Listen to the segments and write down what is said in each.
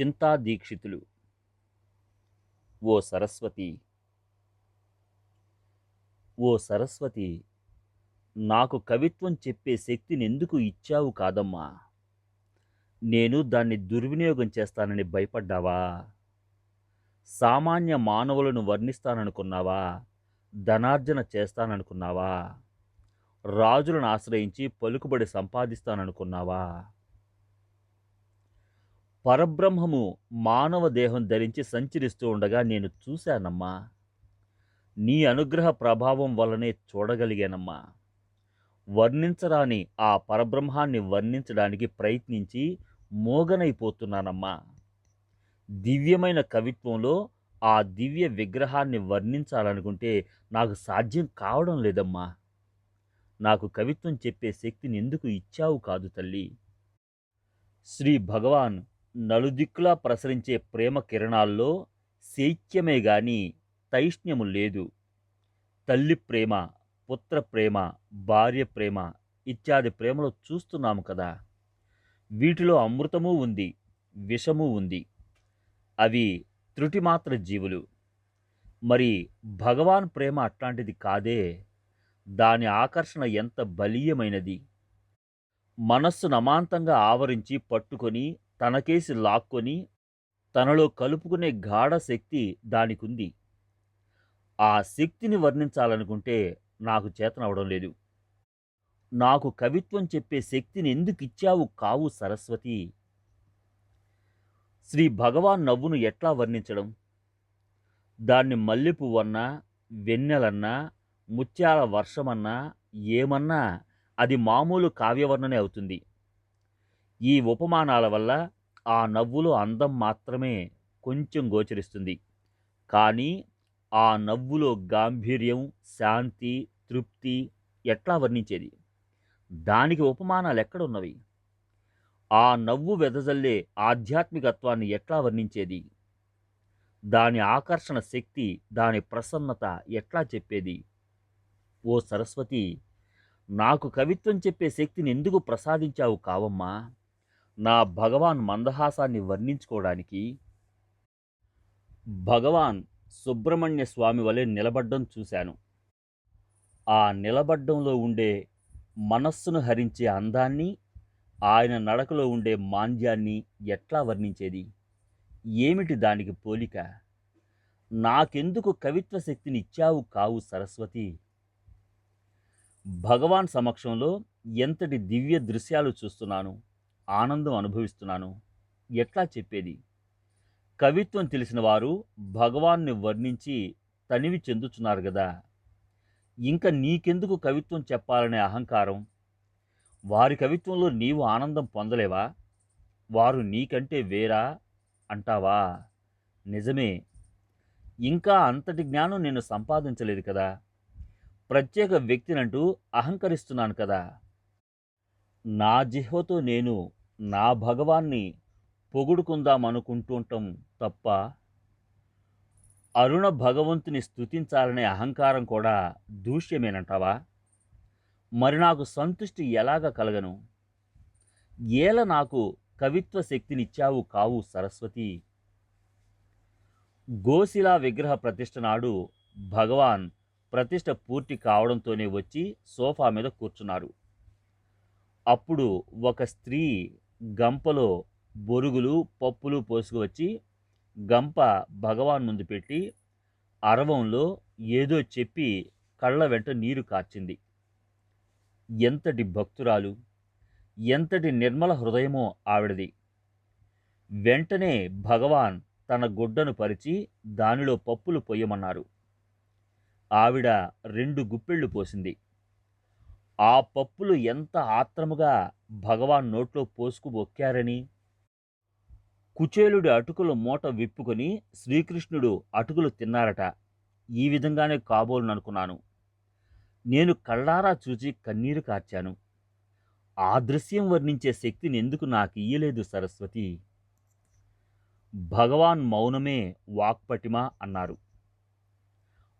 చింతా దీక్షితులు ఓ సరస్వతి ఓ సరస్వతి నాకు కవిత్వం చెప్పే శక్తిని ఎందుకు ఇచ్చావు కాదమ్మా? నేను దాన్ని దుర్వినియోగం చేస్తానని భయపడ్డావా? సామాన్య మానవులను వర్ణిస్తాననుకున్నావా? ధనార్జన చేస్తాననుకున్నావా? రాజులను ఆశ్రయించి పలుకుబడి సంపాదిస్తాననుకున్నావా? పరబ్రహ్మము మానవ దేహం ధరించి సంచరిస్తూ ఉండగా నేను చూశానమ్మా. నీ అనుగ్రహ ప్రభావం వల్లనే చూడగలిగానమ్మా. వర్ణించరాని ఆ పరబ్రహ్మాన్ని వర్ణించడానికి ప్రయత్నించి మోగనైపోతున్నానమ్మా. దివ్యమైన కవిత్వంలో ఆ దివ్య విగ్రహాన్ని వర్ణించాలనుకుంటే నాకు సాధ్యం కావడం లేదమ్మా. నాకు కవిత్వం చెప్పే శక్తిని ఎందుకు ఇచ్చావు కాదు తల్లి. శ్రీ భగవాన్ నలుదిక్కులా ప్రసరించే ప్రేమ కిరణాల్లో శైత్యమే గాని తైష్ణ్యము లేదు. తల్లి ప్రేమ పుత్ర ప్రేమ భార్య ప్రేమ ఇత్యాది ప్రేమలో చూస్తున్నాము కదా. వీటిలో అమృతము ఉంది విషము ఉంది. అవి త్రుటిమాత్ర జీవులు. మరి భగవాన్ ప్రేమ అట్లాంటిది కాదే? దాని ఆకర్షణ ఎంత బలీయమైనది? మనస్సును అమాంతంగా ఆవరించి పట్టుకొని తనకేసి లాక్కొని తనలో కలుపుకునే గాఢ శక్తి దానికుంది. ఆ శక్తిని వర్ణించాలనుకుంటే నాకు చేతనవడం లేదు. నాకు కవిత్వం చెప్పే శక్తిని ఎందుకు ఇచ్చావు కావు సరస్వతి? శ్రీ భగవాన్ నవ్వును ఎట్లా వర్ణించడం? దాన్ని మల్లెపువ్వన్నా వెన్నెలన్నా ముత్యాల వర్షమన్నా ఏమన్నా అది మామూలు కావ్యవర్ణనే అవుతుంది. ఈ ఉపమానాల వల్ల ఆ నవ్వులో అందం మాత్రమే కొంచెం గోచరిస్తుంది. కానీ ఆ నవ్వులో గాంభీర్యం శాంతి తృప్తి ఎట్లా వర్ణించేది? దానికి ఉపమానాలు ఎక్కడున్నవి? ఆ నవ్వు వెదజల్లే ఆధ్యాత్మికత్వాన్ని ఎట్లా వర్ణించేది? దాని ఆకర్షణ శక్తి దాని ప్రసన్నత ఎట్లా చెప్పేది? ఓ సరస్వతి నాకు కవిత్వం చెప్పే శక్తిని ఎందుకు ప్రసాదించావు కావమ్మా? నా భగవాన్ మందహాసాన్ని వర్ణించుకోవడానికి భగవాన్ సుబ్రహ్మణ్య స్వామి వలె నిలబడ్డం చూశాను. ఆ నిలబడ్డంలో ఉండే మనస్సును హరించే అందాన్ని ఆయన నడకలో ఉండే మాంద్యాన్ని ఎట్లా వర్ణించేది? ఏమిటి దానికి పోలిక? నాకెందుకు కవిత్వ శక్తిని ఇచ్చావు కావు సరస్వతి? భగవాన్ సమక్షంలో ఎంతటి దివ్య దృశ్యాలు చూస్తున్నాను? ఆనందం అనుభవిస్తున్నాను. ఎట్లా చెప్పేది? కవిత్వం తెలిసిన వారు భగవాన్ని వర్ణించి తనివి చెందుతున్నారు కదా ఇంకా నీకెందుకు కవిత్వం చెప్పాలనే అహంకారం? వారి కవిత్వంలో నీవు ఆనందం పొందలేవా? వారు నీకంటే వేరా? అంటావా? నిజమే. ఇంకా అంతటి జ్ఞానం నేను సంపాదించలేదు కదా. ప్రత్యేక వ్యక్తినంటూ అహంకరిస్తున్నాను కదా. నా జిహ్వతో నేను నా భగవాన్ని పొగుడుకుందామనుకుంటుంటాం తప్ప అరుణ భగవంతుని స్తుతించాలనే అహంకారం కూడా దూష్యమేనంటావా మరి నాకు సంతృష్టి ఎలాగ కలగను? ఏల నాకు కవిత్వ శక్తినిచ్చావు కావు సరస్వతి? గోశిలా విగ్రహ ప్రతిష్ఠ నాడు భగవాన్ ప్రతిష్ఠ పూర్తి కావడంతోనే వచ్చి సోఫా మీద కూర్చున్నారు. అప్పుడు ఒక స్త్రీ గంపలో బొరుగులు పప్పులు పోసుకువచ్చి గంప భగవాన్ ముందు పెట్టి అరవంలో ఏదో చెప్పి కళ్ళ వెంట నీరు కార్చింది. ఎంతటి భక్తురాలు ఎంతటి నిర్మల హృదయమో ఆవిడది. వెంటనే భగవాన్ తన గుడ్డను పరిచి దానిలో పప్పులు పొయ్యమన్నారు. ఆవిడ రెండు గుప్పెళ్ళు పోసింది. ఆ పప్పులు ఎంత ఆత్రముగా భగవాన్ నోట్లో పోసుకు బొక్కారని కుచేలుడి అటుకుల మూట విప్పుకొని శ్రీకృష్ణుడు అటుకులు తిన్నారట. ఈ విధంగానే కాబోలుననుకున్నాను నేను కళ్ళారా చూచి కన్నీరు కార్చాను. ఆ దృశ్యం వర్ణించే శక్తిని ఎందుకు నాకు ఇయ్యలేదు సరస్వతి? భగవాన్ మౌనమే వాక్పటిమ అన్నారు.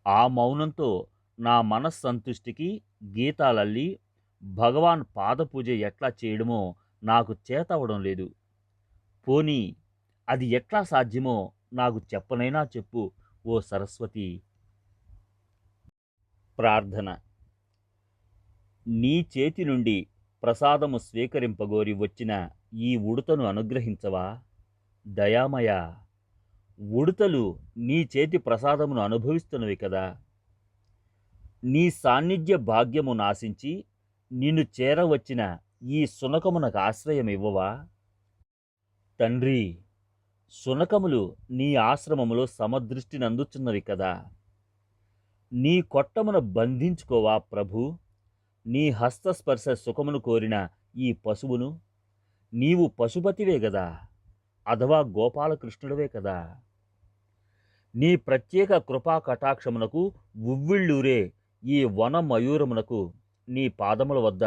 ఆ మౌనంతో నా మనస్సంతుష్టికి గీతాలల్లి భగవాన్ పాదపూజ ఎట్లా చేయడమో నాకు చేతవడం లేదు. పోనీ అది ఎట్లా సాధ్యమో నాకు చెప్పనైనా చెప్పు ఓ సరస్వతి. ప్రార్థన. నీ చేతి నుండి ప్రసాదము స్వీకరింపగోరి వచ్చిన ఈ ఉడుతను అనుగ్రహించవా? దయామయ! ఉడుతలు నీ చేతి ప్రసాదమును అనుభవిస్తున్నవి కదా! నీ సాన్నిధ్య భాగ్యము నాశించి నిన్ను చేరవచ్చిన ఈ సునకమునకు ఆశ్రయం ఇవ్వవా? తండ్రి సునకములు నీ ఆశ్రమములో సమదృష్టిని అందుచున్నవి కదా. నీ కొట్టమున బంధించుకోవా ప్రభు? నీ హస్తస్పర్శ సుఖమును కోరిన ఈ పశువును నీవు పశుపతివే గదా అథవా గోపాలకృష్ణుడవే కదా. నీ ప్రత్యేక కృపా కటాక్షమునకు ఉవ్విళ్ళూరే ఈ వన మయూరమునకు నీ పాదముల వద్ద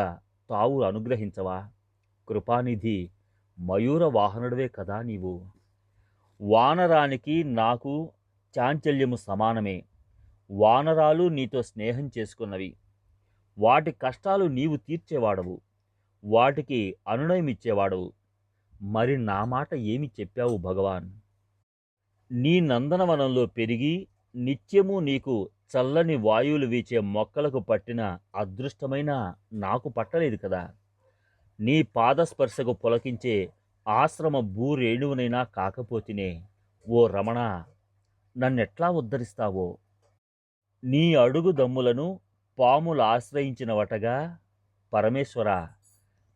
తావు అనుగ్రహించవా? కృపానిధి మయూర వాహనుడవే కదా నీవు. వానరానికి నాకు చాంచల్యము సమానమే. వానరాలు నీతో స్నేహం చేసుకున్నవి. వాటి కష్టాలు నీవు తీర్చేవాడవు. వాటికి అనునయమిచ్చేవాడవు మరి నా మాట ఏమి చెప్పావు భగవాన్? నీ నందనవనంలో పెరిగి నిత్యము నీకు చల్లని వాయువులు వీచే మొక్కలకు పట్టిన అదృష్టమైన నాకు పట్టలేదు కదా. నీ పాదస్పర్శకు పులకించే ఆశ్రమ భూరేణువునైనా కాకపోతేనే ఓ రమణ నన్నెట్లా ఉద్ధరిస్తావో? నీ అడుగు దమ్ములను పాములు ఆశ్రయించినవటగా పరమేశ్వర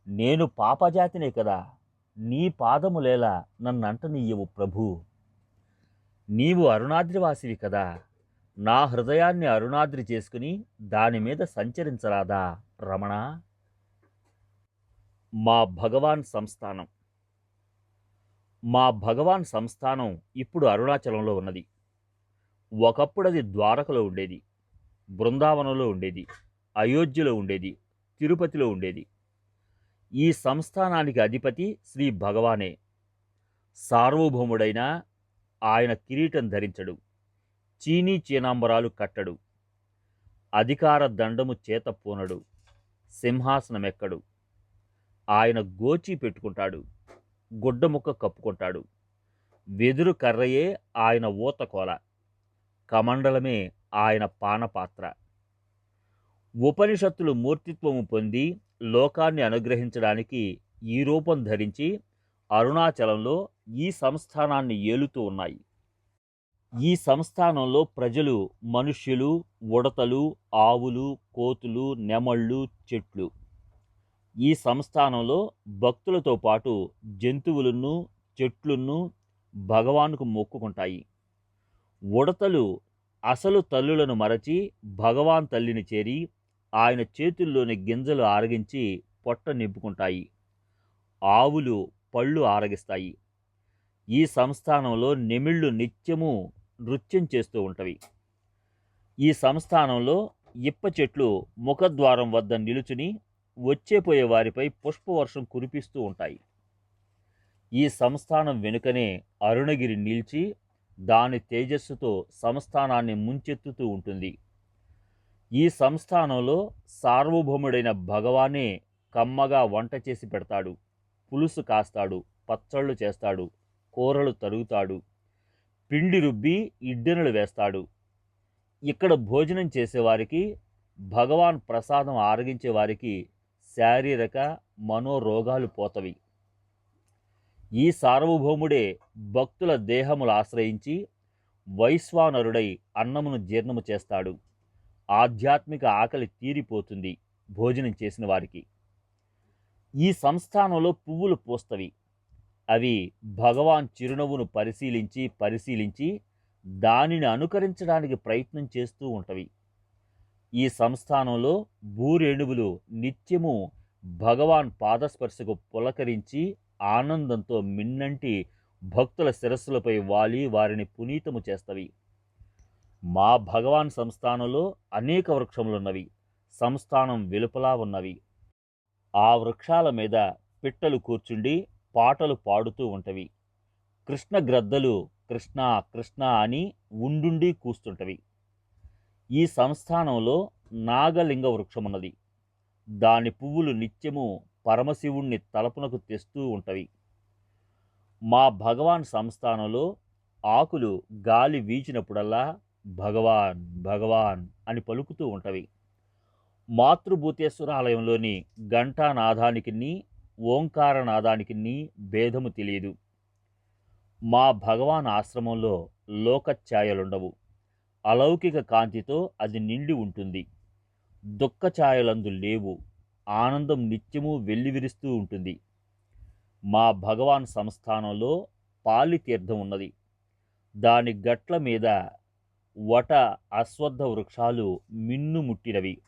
నేను పాపజాతినే కదా. నీ పాదములేలా నన్నంటనీయవు ప్రభు. నీవు అరుణాద్రివాసివి కదా. నా హృదయాన్ని అరుణాద్రి చేసుకుని దాని మీద సంచరించరాదా రమణ? మా భగవాన్ సంస్థానం. మా భగవాన్ సంస్థానం ఇప్పుడు అరుణాచలంలో ఉన్నది. ఒకప్పుడు అది ద్వారకలో ఉండేది బృందావనంలో ఉండేది అయోధ్యలో ఉండేది తిరుపతిలో ఉండేది. ఈ సంస్థానానికి అధిపతి శ్రీ భగవానే. సార్వభౌముడైన ఆయన కిరీటం ధరించడు. చీనీ చీనాంబరాలు కట్టడు. అధికార దండము చేత పూనడు. సింహాసనమెక్కడు. ఆయన గోచి పెట్టుకుంటాడు. గుడ్డముక్క కప్పుకుంటాడు. వెదురు కర్రయే ఆయన ఊతకోల. కమండలమే ఆయన పానపాత్ర. ఉపనిషత్తులు మూర్తిత్వము పొంది లోకాన్ని అనుగ్రహించడానికి ఈ రూపం ధరించి అరుణాచలంలో ఈ సంస్థానాన్ని ఏలుతూ ఉన్నాయి. ఈ సంస్థానంలో ప్రజలు మనుష్యులు ఉడతలు ఆవులు కోతులు నెమళ్ళు చెట్లు. ఈ సంస్థానంలో భక్తులతో పాటు జంతువులను చెట్లను భగవానుకు మొక్కుకుంటాయి. ఉడతలు అసలు తల్లులను మరచి భగవాన్ తల్లిని చేరి ఆయన చేతుల్లోని గింజలు ఆరగించి పొట్ట నింపుకుంటాయి. ఆవులు పళ్ళు ఆరగిస్తాయి. ఈ సంస్థానంలో నెమిళ్ళు నిత్యము నృత్యం చేస్తూ ఉంటవి. ఈ సంస్థానంలో ఇప్ప చెట్లు ముఖద్వారం వద్ద నిలుచుని వచ్చేపోయే వారిపై పుష్పవర్షం కురిపిస్తూ ఉంటాయి. ఈ సంస్థానం వెనుకనే అరుణగిరి నిలిచి దాని తేజస్సుతో సంస్థానాన్ని ముంచెత్తుతూ ఉంటుంది. ఈ సంస్థానంలో సార్వభౌముడైన భగవానే కమ్మగా వంట చేసి పెడతాడు. పులుసు కాస్తాడు పచ్చళ్ళు చేస్తాడు కూరలు తరుగుతాడు పిండి రుబ్బి ఇడ్డెనలు వేస్తాడు. ఇక్కడ భోజనం చేసేవారికి భగవాన్ ప్రసాదం ఆరగించే వారికి శారీరక మనోరోగాలు పోతవి. ఈ సార్వభౌముడే భక్తుల దేహములు ఆశ్రయించి వైశ్వానరుడై అన్నమును జీర్ణము చేస్తాడు. ఆధ్యాత్మిక ఆకలి తీరిపోతుంది భోజనం చేసిన వారికి. ఈ సంస్థానంలో పువ్వులు పూస్తవి. అవి భగవాన్ చిరునవ్వును పరిశీలించి పరిశీలించి దానిని అనుకరించడానికి ప్రయత్నం చేస్తూ ఉంటవి. ఈ సంస్థానంలో భూరేణువులు నిత్యము భగవాన్ పాదస్పర్శకు పులకరించి ఆనందంతో మిన్నంటి భక్తుల శిరస్సులపై వాలి వారిని పునీతము చేస్తవి. మా భగవాన్ సంస్థానంలో అనేక వృక్షములున్నవి. సంస్థానం వెలుపలా ఉన్నవి. ఆ వృక్షాల మీద పిట్టలు కూర్చుండి పాటలు పాడుతూ ఉంటవి. కృష్ణ గ్రద్దలు కృష్ణ కృష్ణ అని ఉండుండి కూస్తుంటవి. ఈ సంస్థానంలో నాగలింగ వృక్షమున్నది. దాని పువ్వులు నిత్యము పరమశివుణ్ణి తలపునకు తెస్తూ ఉంటవి. మా భగవాన్ సంస్థానంలో ఆకులు గాలి వీచినప్పుడల్లా భగవాన్ భగవాన్ అని పలుకుతూ ఉంటవి. మాతృభూతేశ్వరాలయంలోని ఘంటానాథానికి ఓంకారనాదానికి భేదము తెలియదు. మా భగవాన్ ఆశ్రమంలో లోకఛాయలుండవు. అలౌకిక కాంతితో అది నిండి ఉంటుంది. దుఃఖ ఛాయలందు లేవు. ఆనందం నిత్యము వెల్లివిరుస్తూ ఉంటుంది. మా భగవాన్ సంస్థానంలో పాలితీర్థం ఉన్నది. దాని గట్ల మీద వట అశ్వద్ధ వృక్షాలు మిన్నుముట్టినవి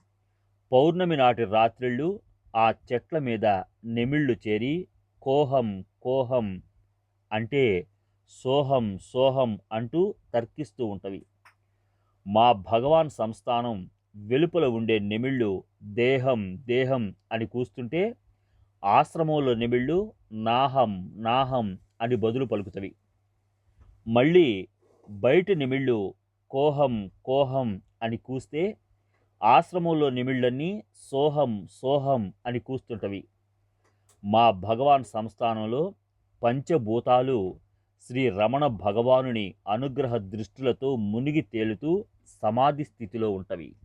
పౌర్ణమి నాటి రాత్రిళ్ళు ఆ చెట్ల మీద నెమిళ్ళు చేరి కోహం కోహం అంటే సోహం సోహం అంటూ తర్కిస్తూ ఉంటవి. మా భగవాన్ సంస్థానం వెలుపల ఉండే నెమిళ్ళు దేహం దేహం అని కూస్తుంటే ఆశ్రమంలో నెమిళ్ళు నాహం నాహం అని బదులు పలుకుతవి. మళ్ళీ బయట నిమిళ్ళు కోహం కోహం అని కూస్తే ఆశ్రమంలో నిమిళ్ళన్నీ సోహం సోహం అని కూస్తుంటవి. మా భగవాన్ సంస్థానంలో పంచభూతాలు శ్రీ రమణ భగవానుని అనుగ్రహ దృష్టిలతో మునిగి తేలుతూ సమాధి స్థితిలో ఉంటవి.